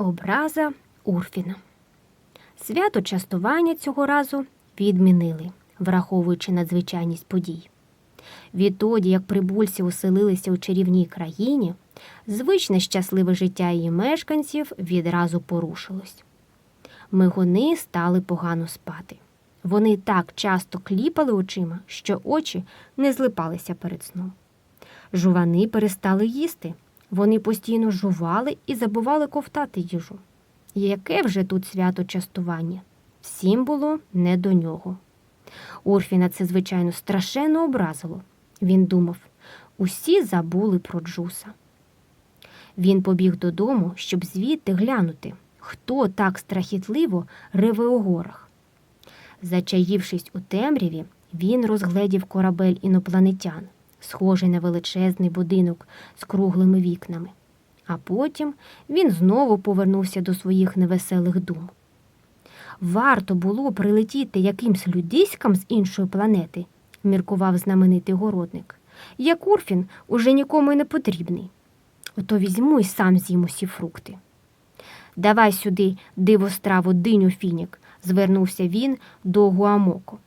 Образа Урфіна. Свято частування цього разу відмінили, враховуючи надзвичайність подій. Відтоді, як прибульці оселилися у чарівній країні, звичне щасливе життя її мешканців відразу порушилось. Мигуни стали погано спати. Вони так часто кліпали очима, що очі не злипалися перед сном. Жувани перестали їсти. Вони постійно жували і забували ковтати їжу. Яке вже тут свято частування? Всім було не до нього. Урфіна це, звичайно, страшенно образило. Він думав, усі забули про Джуса. Він побіг додому, щоб звідти глянути, хто так страхітливо реве у горах. Зачаївшись у темряві, він розгледів корабель інопланетян, схожий на величезний будинок з круглими вікнами. А потім він знову повернувся до своїх невеселих дум. Варто було прилетіти якимсь людиськам з іншої планети, міркував знаменитий городник. Як Урфін уже нікому й не потрібний. Ото візьму й сам з'їм усі фрукти. Давай сюди дивостраву диню фінік, звернувся він до Гуамоко.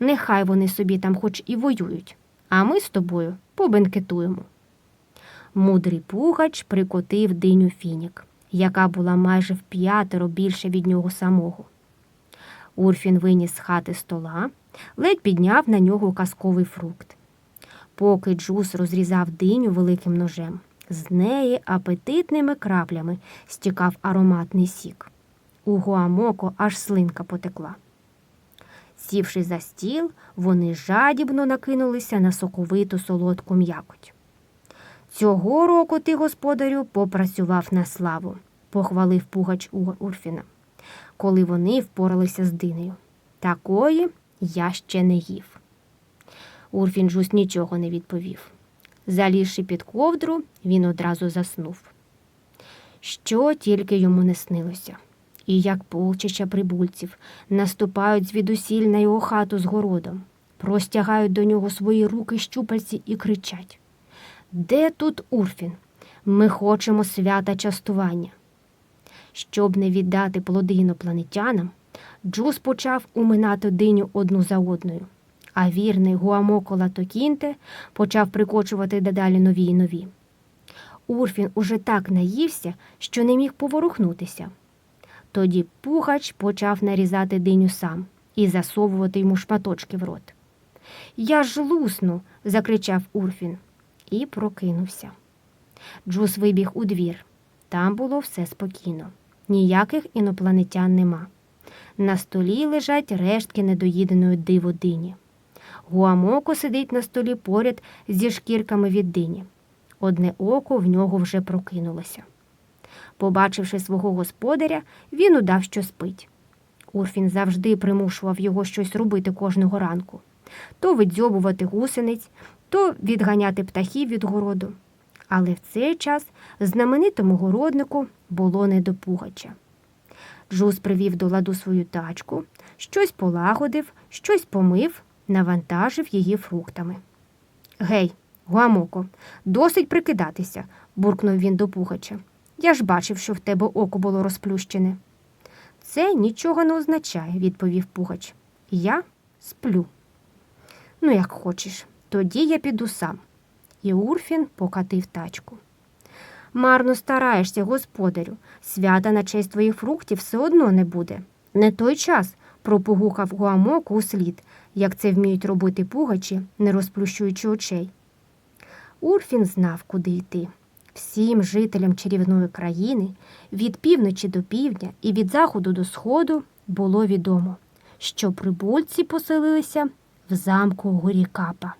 Нехай вони собі там хоч і воюють, а ми з тобою побенкетуємо. Мудрий пугач прикотив диню фінік, яка була майже в п'ятеро більше від нього самого. Урфін виніс з хати стола, ледь підняв на нього казковий фрукт. Поки Джус розрізав диню великим ножем, з неї апетитними краплями стікав ароматний сік. У Гуамоко аж слинка потекла. Сівши за стіл, вони жадібно накинулися на соковиту солодку м'якоть. Цього року ти, господарю, попрацював на славу, похвалив пугач Урфіна, коли вони впоралися з динею. Такої я ще не їв. Урфін Джус нічого не відповів. Залізши під ковдру, він одразу заснув. Що тільки йому не снилося. І як полчища прибульців наступають звідусіль на його хату з городом, простягають до нього свої руки щупальці і кричать Де тут Урфін? Ми хочемо свята частування. Щоб не віддати плоди інопланетянам, Джус почав уминати диню одну за одною, а вірний Гуамоко Латокінте почав прикочувати дедалі нові й нові. Урфін уже так наївся, що не міг поворухнутися. Тоді пугач почав нарізати диню сам і засовувати йому шматочки в рот. Я ж лусну. закричав Урфін і прокинувся. Джус вибіг у двір. Там було все спокійно. Ніяких інопланетян нема. На столі лежать рештки недоїденої диво дині. Гуамоко сидить на столі поряд зі шкірками від дині. Одне око в нього вже прокинулося. Побачивши свого господаря, він удав, що спить. Урфін завжди примушував його щось робити кожного ранку то видзьобувати гусениць, то відганяти птахів від городу. Але в цей час знаменитому городнику було не до пугача. Джус привів до ладу свою тачку, щось полагодив, щось помив, навантажив її фруктами. Гей, Гуамоко, досить прикидатися, буркнув він до пугача. Я ж бачив, що в тебе око було розплющене. Це нічого не означає, відповів пугач. Я сплю. Ну, як хочеш, тоді я піду сам. І Урфін покатив тачку. Марно стараєшся, господарю. Свята на честь твоїх фруктів все одно не буде. Не той час, пропугухав Гуамоку у слід, як це вміють робити пугачі, не розплющуючи очей. Урфін знав, куди йти. Всім жителям чарівної країни від півночі до півдня і від заходу до сходу було відомо, що прибульці поселилися в замку Гурікапа.